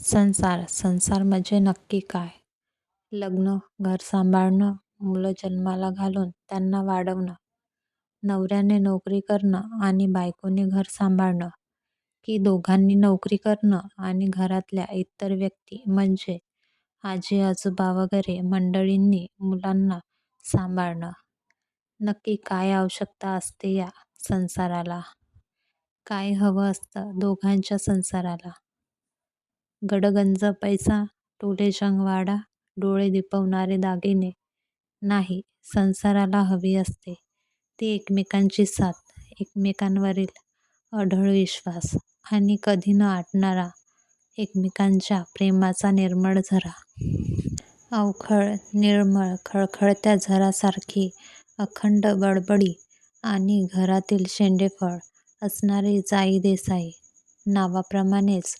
संसार संसार म्हणजे नक्की काय? लग्न, घर सांभाळणं, मुलं जन्माला घालून त्यांना वाढवणं, नवऱ्याने नोकरी करणं आणि बायकोने घर सांभाळणं की दोघांनी नोकरी करणं आणि घरातल्या इतर व्यक्ती म्हणजे आजी आजोबा वगैरे मंडळींनी मुलांना सांभाळणं. नक्की काय आवश्यकता असते या संसाराला? काय हवं असतं दोघांच्या संसाराला? गडगंज पैसा, टोलेजांगवाडा डोळे दिपवणारे दागिने नाही. संसाराला हवी असते ती एकमेकांची साथ, एकमेकांवरील अढळ विश्वास आणि कधी न आटणारा एकमेकांच्या प्रेमाचा निर्मळ झरा. अवखळ, निर्मळ, खळखळत्या झऱ्यासारखी अखंड बडबडी आणि घरातील शेंडेफळ असणारी जाई देसाई. नावाप्रमाणेच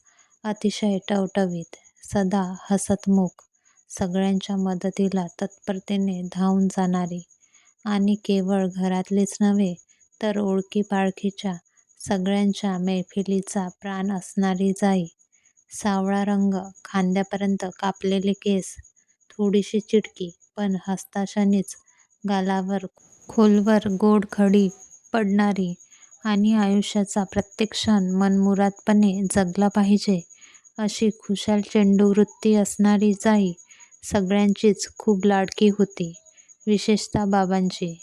अतिशय टवटवीत, सदा हसतमुख, सगळ्यांच्या मदतीला तत्परतेने धावून जाणारी आणि केवळ घरातलीच नव्हे तर ओळखीपाळखीच्या सगळ्यांच्या मैफिलीचा प्राण असणारी जाई. सावळा रंग, खांद्यापर्यंत कापलेले केस, थोडीशी चिटकी पण हसताक्षणीच गालावर खोलवर गोड खडी पडणारी आणि आयुष्याचा प्रत्येक क्षण मनमुरादपणे जगला पाहिजे अशी खुशाल चेंडूवृत्ती असणारी जाई सगळ्यांचीच खूप लाडकी होती. विशेषतः बाबांची.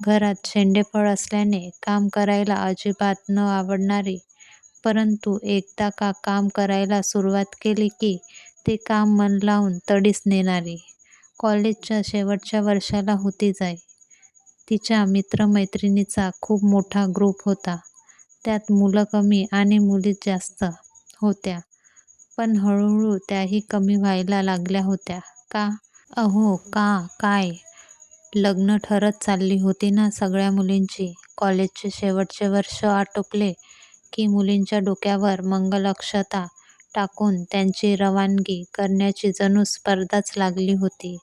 घरात शेंडेफळ असल्याने काम करायला अजिबात न आवडणारी परंतु एकदा का काम करायला सुरुवात केली की ते काम मन लावून तडीस नेणारी. कॉलेजच्या शेवटच्या वर्षाला होती जाई. तिच्या मित्रमैत्रिणीचा खूप मोठा ग्रुप होता. त्यात मुलं कमी आणि मुली जास्त होत्या. पण हळूहळू त्याही कमी व्हायला लागल्या होत्या. का? अहो का काय? लग्न ठरत चालली होती ना सगळ्या मुलींची. कॉलेजचे शेवटचे वर्ष आटोपले की मुलींच्या डोक्यावर मंगलक्षता टाकून त्यांची रवानगी करण्याची जणू स्पर्धाच लागली होती.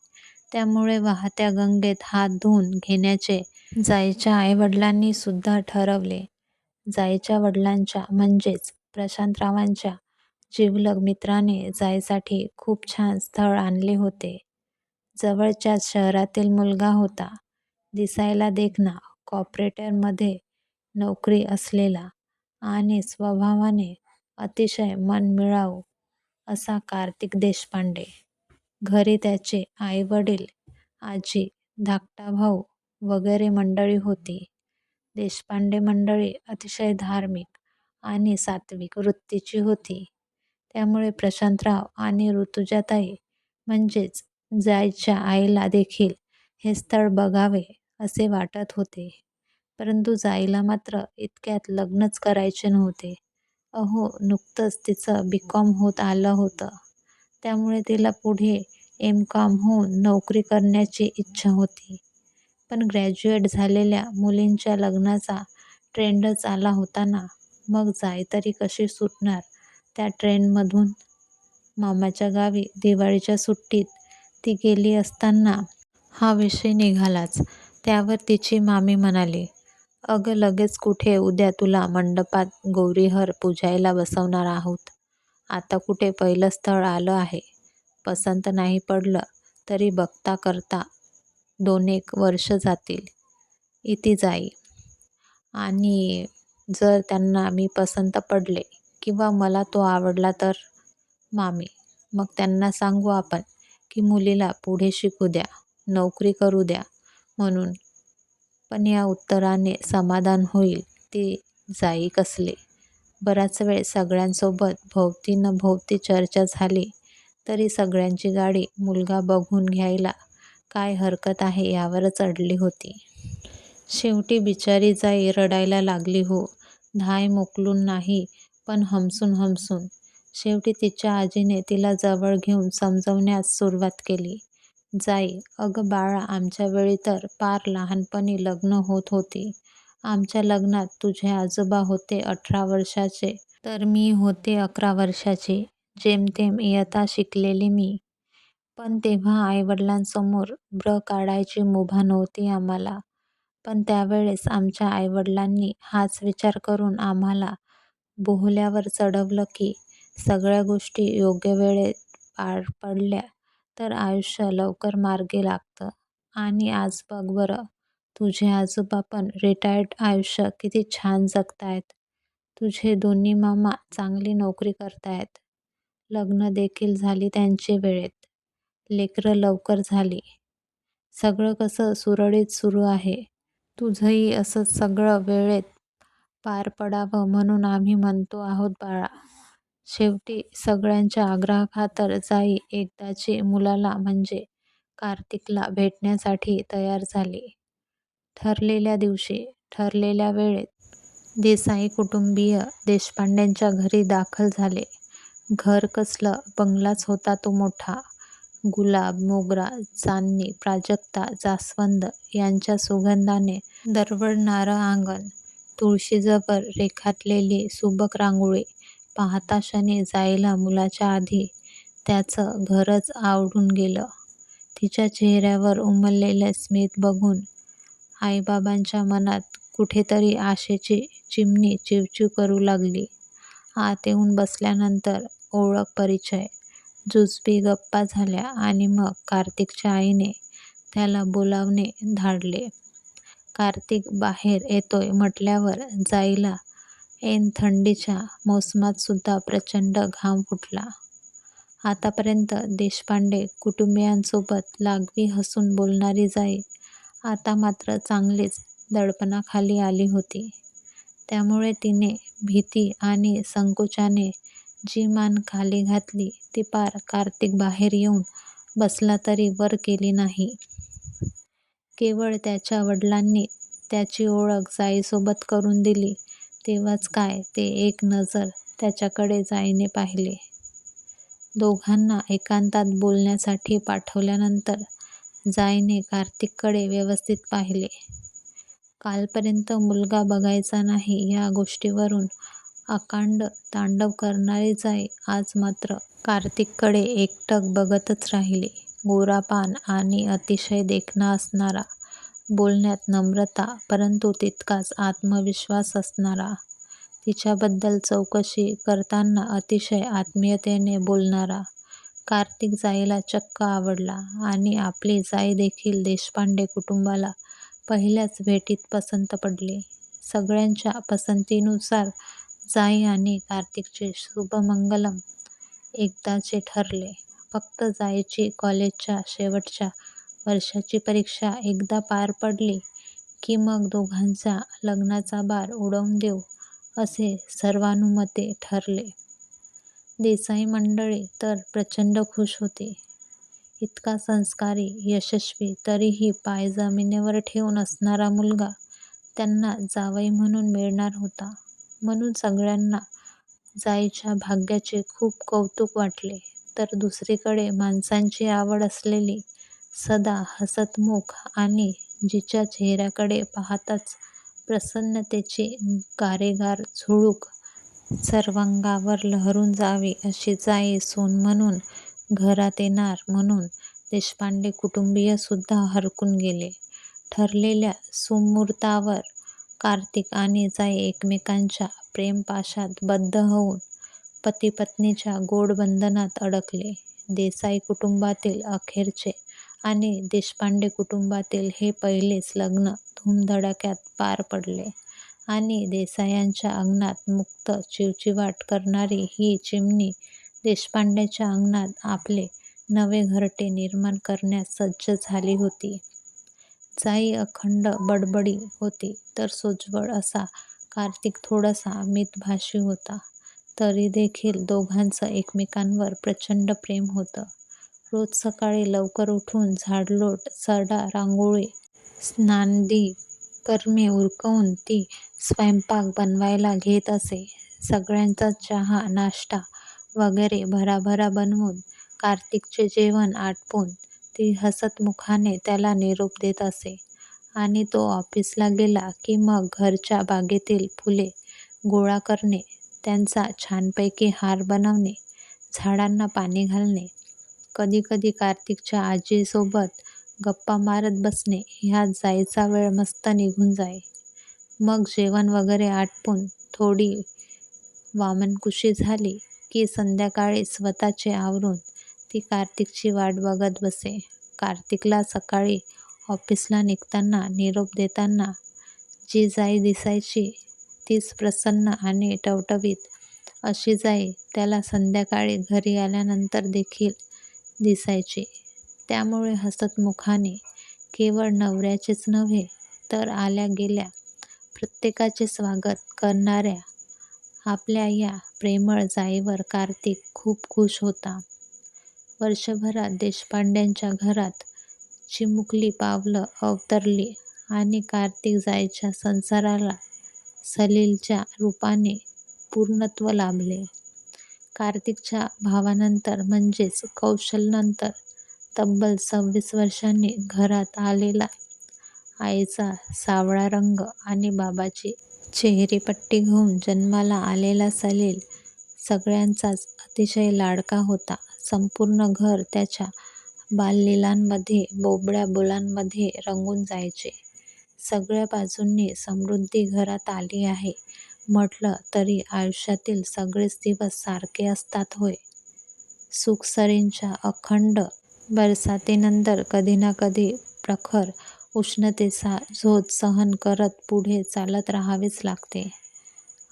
त्यामुळे वाहत्या गंगेत हात धुवून घेण्याचे जायच्या आईवडिलांनी सुद्धा ठरवले. जायच्या वडिलांच्या म्हणजेच प्रशांतरावांच्या जिवलग मित्राने जायसाठी खूप छान स्थळ आणले होते. जवळच्याच शहरातील मुलगा होता. दिसायला देखणा, कॉर्पोरेटमध्ये नोकरी असलेला आणि स्वभावाने अतिशय मनमिळावू असा कार्तिक देशपांडे. घरी त्याचे आई-वडील, आजी, धाकटा भाऊ वगैरे मंडळी होती. देशपांडे मंडळी अतिशय धार्मिक आणि सात्त्विक वृत्तीची होती. त्यामुळे प्रशांतराव आणि ऋतुजाताई म्हणजेच जायच्या आईला देखील हे स्थळ बघावे असे वाटत होते. परंतु जाईला मात्र इतक्यात लग्नच करायचे नव्हते. अहो नुकतंच तिचं बी. कॉम. होत आलं होतं. त्यामुळे तिला पुढे एम. कॉम. होऊन नोकरी करण्याची इच्छा होती. पण ग्रॅज्युएट झालेल्या मुलींच्या लग्नाचा ट्रेंडच आला होता ना. मग जाई तरी कशी सुटणार त्या ट्रेनमधून मामाच्या गावी दिवाळीच्या सुट्टीत ती गेली असताना हा विषय निघालाच. त्यावर तिची मामी म्हणाली, अगं लगेच कुठे उद्या तुला मंडपात गौरीहर पूजायला बसवणार आहोत. आता कुठे पहिलं स्थळ आलं आहे. पसंत नाही पडलं तरी बघता करता दोन एक वर्ष जातील. इथे जाई. आणि जर त्यांना मी पसंत पडले किंवा मला तो आवडला तर? मामी, मग त्यांना सांगू आपण की मुलीला पुढे शिकू द्या, नोकरी करू द्या म्हणून. पण या उत्तराने समाधान होईल ते जाई कसले? बराच वेळ सगळ्यांसोबत भोवती न भोवती चर्चा झाली तरी सगळ्यांची गाडी मुलगा बघून घ्यायला काय हरकत आहे यावरच अडली होती. शेवटी बिचारी जाई रडायला लागली हो. धाय मोकलून नाही पण हमसून हमसून. शेवटी तिच्या आजीने तिला जवळ घेऊन समजवण्यास सुरुवात केली. जाई, अगं बाळा आमच्या वेळी तर पार लहानपणी लग्न होत होती. आमच्या लग्नात तुझे आजोबा होते अठरा वर्षाचे तर मी होते अकरा वर्षाची. जेमतेम इयत्ता शिकलेली मी. पण तेव्हा आईवडिलांसमोर ब्र काढायची मुभा नव्हती आम्हाला. पण त्यावेळेस आमच्या आईवडिलांनी हाच विचार करून आम्हाला बोहल्यावर चढवलं की सगळ्या गोष्टी योग्य वेळेत पार पडल्या तर आयुष्य लवकर मार्गी लागतं आणि आज बघ बरं तुझे आजोबा पण रिटायर्ड आयुष्य किती छान जगतायत. तुझे दोन्ही मामा चांगली नोकरी करतायत. लग्न देखील झाली त्यांची वेळेत. लेकरं लवकर झाली. सगळं कसं सुरळीत सुरू आहे. तुझंही असंच सगळं वेळेत पार पडावं म्हणून आम्ही म्हणतो आहोत बाळा. शेवटी सगळ्यांच्या आग्रहाखातर जाई एकदाची मुलाला म्हणजे कार्तिकला भेटण्यासाठी तयार झाली. ठरलेल्या दिवशी, ठरलेल्या वेळेत देसाई कुटुंबीय देशपांड्यांच्या घरी दाखल झाले. घर कसलं, बंगलाच होता तो मोठा. गुलाब, मोगरा, चांदणी, प्राजक्ता, जास्वंद यांच्या सुगंधाने दरवळणारं अंगण, तुळशीजवळ रेखाटलेली सुबक रांगोळी पाहताक्षणी जाईला मुलाच्या आधी त्याचं घरच आवडून गेलं. तिच्या चेहऱ्यावर उमललेलं स्मित बघून आईबाबांच्या मनात कुठेतरी आशेची चिमणी चिवचिव करू लागली. आत येऊन बसल्यानंतर ओळख परिचय, जुजबी गप्पा झाल्या आणि मग कार्तिकच्या आईने त्याला बोलावणे धाडले. कार्तिक बाहेर येतोय म्हटल्यावर जाईला ऐन थंडीच्या मोसमातसुद्धा प्रचंड घाम फुटला. आतापर्यंत देशपांडे कुटुंबीयांसोबत लागवी हसून बोलणारी जाई आता मात्र चांगलीच दडपणाखाली आली होती. त्यामुळे तिने भीती आणि संकोचाने जी मान खाली घातली ती पार कार्तिक बाहेर येऊन बसला तरी वर केली नाही. केवळ त्याच्या वडिलांनी त्याची ओळख जाईसोबत करून दिली तेव्हाच काय ते एक नजर त्याच्याकडे जाईने पाहिले. दोघांना एकांतात बोलण्यासाठी पाठवल्यानंतर जाईने कार्तिककडे व्यवस्थित पाहिले. कालपर्यंत मुलगा बघायचा नाही या गोष्टीवरून अकांड तांडव करणारी जाई आज मात्र कार्तिककडे एकटक बघतच राहिली. गोरापान आणि अतिशय देखणा असणारा, बोलण्यात नम्रता परंतु तितकाच आत्मविश्वास असणारा, तिच्याबद्दल चौकशी करताना अतिशय आत्मीयतेने बोलणारा कार्तिक जाईला चक्क आवडला आणि आपली जाई देखील देशपांडे कुटुंबाला पहिल्याच भेटीत पसंत पडली. सगळ्यांच्या पसंतीनुसार जाई आणि कार्तिकचे शुभमंगलम एकदाचे ठरले. फक्त जायची कॉलेजच्या शेवटच्या वर्षाची परीक्षा एकदा पार पडली की मग दोघांच्या लग्नाचा बार उडवून देऊ असे सर्वानुमते ठरले. देसाई मंडळी तर प्रचंड खुश होती. इतका संस्कारी, यशस्वी तरीही पाय जमिनीवर ठेवून असणारा मुलगा त्यांना जावई म्हणून मिळणार होता म्हणून सगळ्यांना जाईच्या भाग्याचे खूप कौतुक वाटले तर दुसरीकडे माणसांची आवड असलेली, सदा हसतमुख आणि जिच्या चेहऱ्याकडे पाहताच प्रसन्नतेची गारेगार झुळूक सर्वांगावर लहरून जावी अशी जाई सून म्हणून घरात येणार म्हणून देशपांडे कुटुंबीयसुद्धा हरकून गेले. ठरलेल्या सुमुहूर्तावर कार्तिक आणि जाई एकमेकांच्या प्रेमपाशात बद्ध होऊन पती-पत्नीच्या गोड बंधनात अडकले. देसाई कुटुंबातील अखेरचे आणि देशपांडे कुटुंबातील हे पहिलेच लग्न धूमधडाक्यात पार पडले आणि देसायांच्या अंगणात मुक्त चिवचिवाट करणारी ही चिमणी देशपांडेच्या अंगणात आपले नवे घरटे निर्माण करण्यास सज्ज झाली होती. जाई अखंड बडबडी होती तर सोज्वळ असा कार्तिक थोडासा मितभाषी होता. तरीदेखील दोघांचं एकमेकांवर प्रचंड प्रेम होतं. रोज सकाळी लवकर उठून झाडलोट, सडा रांगोळी, स्नानादी कर्मे उरकवून ती स्वयंपाक बनवायला घेत असे. सगळ्यांचा चहा, नाश्ता वगैरे भराभरा बनवून कार्तिकचे जेवण आटपून ती हसतमुखाने त्याला निरोप देत असे आणि तो ऑफिसला गेला की मग घरच्या बागेतील फुले गोळा करणे, त्यांचा छानपैकी हार बनवणे, झाडांना पाणी घालणे, कधीकधी कार्तिकच्या आजीसोबत गप्पा मारत बसणे ह्यात जाईचा वेळ मस्त निघून जाई. मग जेवण वगैरे आटपून थोडी वामनकुशी झाली की संध्याकाळी स्वतःचे आवरून ती कार्तिकची वाट बघत बसे. कार्तिकला सकाळी ऑफिसला निघताना निरोप देताना जी जाई दिसायची तीच प्रसन्न आणि टवटवीत अशी जाई त्याला संध्याकाळी घरी आल्यानंतर देखील दिसायची. त्यामुळे हसतमुखाने केवळ नवऱ्याचेच नव्हे तर आल्या गेल्या प्रत्येकाचे स्वागत करणाऱ्या आपल्या या प्रेमळ जाईवर कार्तिक खूप खुश होता. वर्षभरात देशपांड्यांच्या घरात चिमुकली पावलं अवतरली आणि कार्तिक जाईच्या संसाराला सलीलच्या रूपाने पूर्णत्व लाभले. कार्तिकच्या भावानंतर म्हणजेच कौशलनंतर तब्बल सव्वीस वर्षांनी घरात आलेला आईचा सावळा रंग आणि बाबाची चेहरेपट्टी घेऊन जन्माला आलेला सलील सगळ्यांचाच अतिशय लाडका होता. संपूर्ण घर त्याच्या बाललीलांमध्ये, बोबड्या बोलांमध्ये रंगून जायचे. सगळ्या बाजूंनी समृद्धी घरात आली आहे म्हटलं तरी आयुष्यातील सगळेच दिवस सारखे असतात होय? सुखसरींच्या अखंड बरसातीनंतर कधी ना कधी प्रखर उष्णतेचा झोत सहन करत पुढे चालत राहावेच लागते.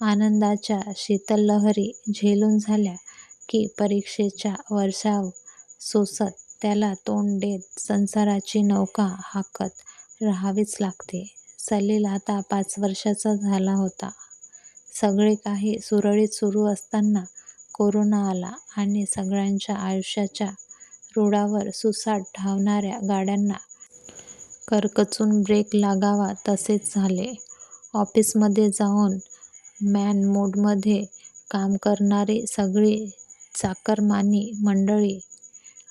आनंदाच्या शीतललहरी झेलून झाल्या की परीक्षेच्या वर्षाव सोसत त्याला तोंड देत संसाराची नौका हाकत राहावेच लागते. सलील आता पाच वर्षाचा झाला होता. सगळे काही सुरळीत सुरू असताना कोरोना आला आणि सगळ्यांच्या आयुष्याच्या रुळावर सुसाट धावणाऱ्या गाड्यांना करकचून ब्रेक लागावा तसेच झाले. ऑफिसमध्ये जाऊन मॅन मोडमध्ये काम करणारी सगळी चाकरमानी मंडळी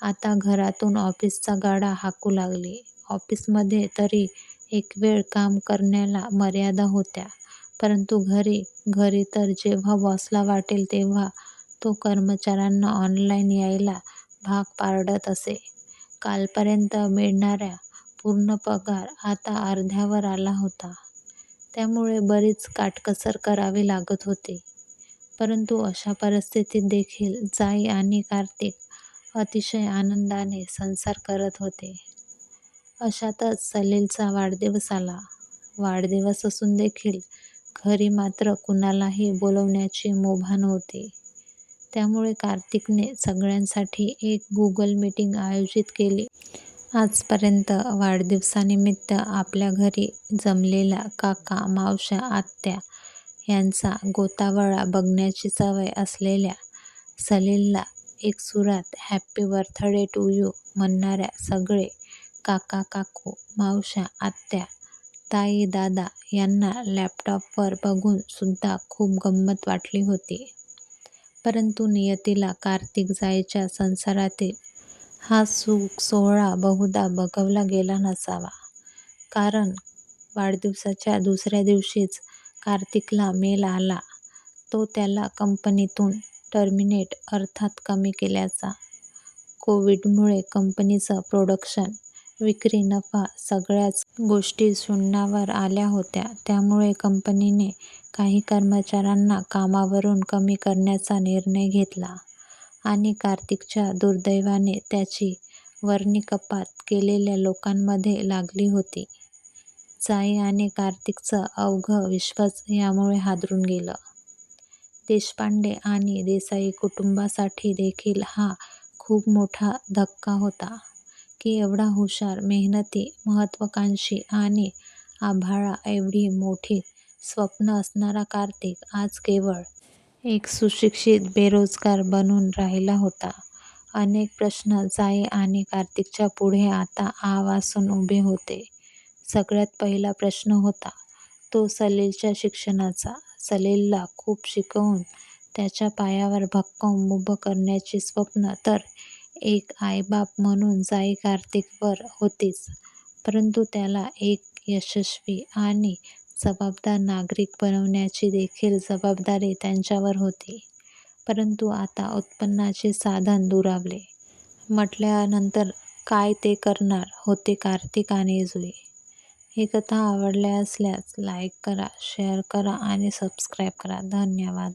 आता घरातून ऑफिसचा गाडा हाकू लागली. ऑफिसमध्ये तरी एकवेळ काम करण्याला मर्यादा होत्या परंतु घरी घरी तर जेव्हा बॉसला वाटेल तेव्हा तो कर्मचाऱ्यांना ऑनलाईन यायला भाग पाडत असे. कालपर्यंत मिळणारा पूर्ण पगार आता अर्ध्यावर आला होता. त्यामुळे बरीच काटकसर करावी लागत होती. परंतु अशा परिस्थितीत देखील जाई आणि कार्तिक अतिशय आनंदाने संसार करत होते. अशातच सलीलचा वाढदिवस आला. वाढदिवस असून देखील घरी मात्र कुणालाही बोलवण्याची मुभा नव्हती. त्यामुळे कार्तिकने सगळ्यांसाठी एक गुगल मीटिंग आयोजित केली. आजपर्यंत वाढदिवसानिमित्त आपल्या घरी जमलेला काका, मावश्या, आत्या यांचा गोतावळा बघण्याची सवय असलेल्या सलीलला एकसुरात हॅपी बर्थडे टू यू म्हणणाऱ्या सगळे काका-काकू, मावश्या, आत्या, ताई-दादा यांना लॅपटॉपवर बघून सुद्धा खूप गंमत वाटली होती. परंतु नियतीला कार्तिक जायच्या संसारातील हा सुख सोहळा बहुधा बघवला गेला नसावा. कारण वाढदिवसाच्या दुसऱ्या दिवशीच कार्तिकला मेल आला तो त्याला कंपनीतून टर्मिनेट अर्थात कमी केल्याचा. कोविडमुळे कंपनीचं प्रोडक्शन, विक्री, नफा सगळ्याच गोष्टी शून्यावर आल्या होत्या. त्यामुळे कंपनीने काही कर्मचाऱ्यांना कामावरून कमी करण्याचा निर्णय घेतला आणि कार्तिकच्या दुर्दैवाने त्याची वर्णी कपात केलेल्या लोकांमध्ये लागली होती. जाई आणि कार्तिकचं अवघं विश्वच यामुळे हादरून गेलं. देशपांडे आणि देसाई कुटुंबासाठी देखील हा खूप मोठा धक्का होता की एवढा हुशार, मेहनती, महत्त्वाकांक्षी आणि आभाळाएवढी मोठी स्वप्न असणारा कार्तिक आज केवळ एक सुशिक्षित बेरोजगार बनून राहिला होता. अनेक प्रश्न जाई आणि कार्तिकच्या पुढे आता आ वासून उभे होते. सगळ्यात पहिला प्रश्न होता तो सलीलच्या शिक्षणाचा. सलीलला खूप शिकवून त्याच्या पायावर भक्कम उभं करण्याची स्वप्न तर एक आईबाप म्हणून जाई कार्तिकवर होतीच परंतु त्याला एक यशस्वी आणि जबाबदार नागरिक बनवण्याची देखील जबाबदारी त्यांच्यावर होती. परंतु आता उत्पन्नाचे साधन दुरावले म्हटल्यानंतर काय ते करणार होते कार्तिक आणि जुई. ही कथा आवडल्या असल्यास लाईक करा, शेअर करा आणि सबस्क्राईब करा. धन्यवाद.